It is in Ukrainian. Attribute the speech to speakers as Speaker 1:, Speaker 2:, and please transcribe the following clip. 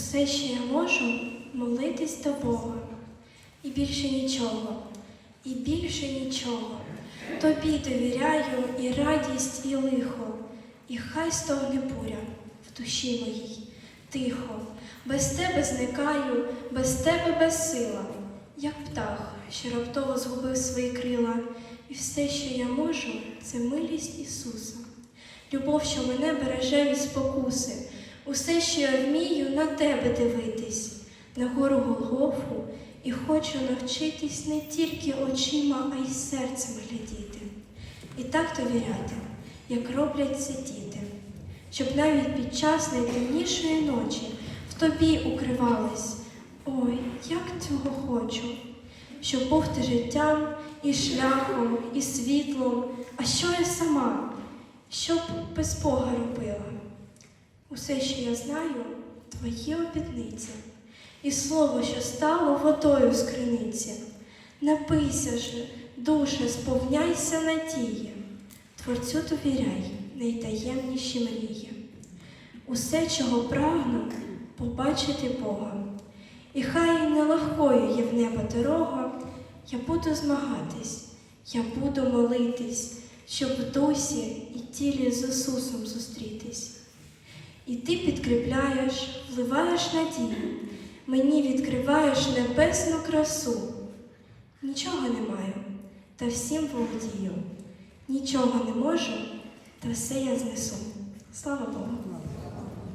Speaker 1: Усе, що я можу, молитись до Бога. І більше нічого, і більше нічого. Тобі довіряю і радість, і лихо, і хай стогне буря в душі моїй. Тихо, без тебе зникаю, без тебе безсила, як птах, що раптово згубив свої крила, і все, що я можу, це милість Ісуса. Любов, що мене береже від спокуси, усе, що я вмію, на тебе дивитись, на гору Голгофу, і хочу навчитись не тільки очима, а й серцем глядіти. І так довіряти, як роблять це діти, щоб навіть під час найтемнішої ночі в тобі укривались. Ой, як цього хочу, щоб був ти життям і шляхом, і світлом, а що я сама, щоб без Бога робила. Усе, що я знаю, твої обітниці, і слово, що стало водою з криниці. Напийся ж, душе, сповняйся надії, Творцю довіряй найтаємніші мрії. Усе, чого прагну, побачити Бога. І хай нелегкою є в небо дорога, я буду змагатись, я буду молитись, щоб в дусі і тілі з Ісусом зустрітись. І ти підкріпляєш, вливаєш надію, мені відкриваєш небесну красу. Нічого не маю, та всім володію. Нічого не можу, та все я знесу. Слава Богу!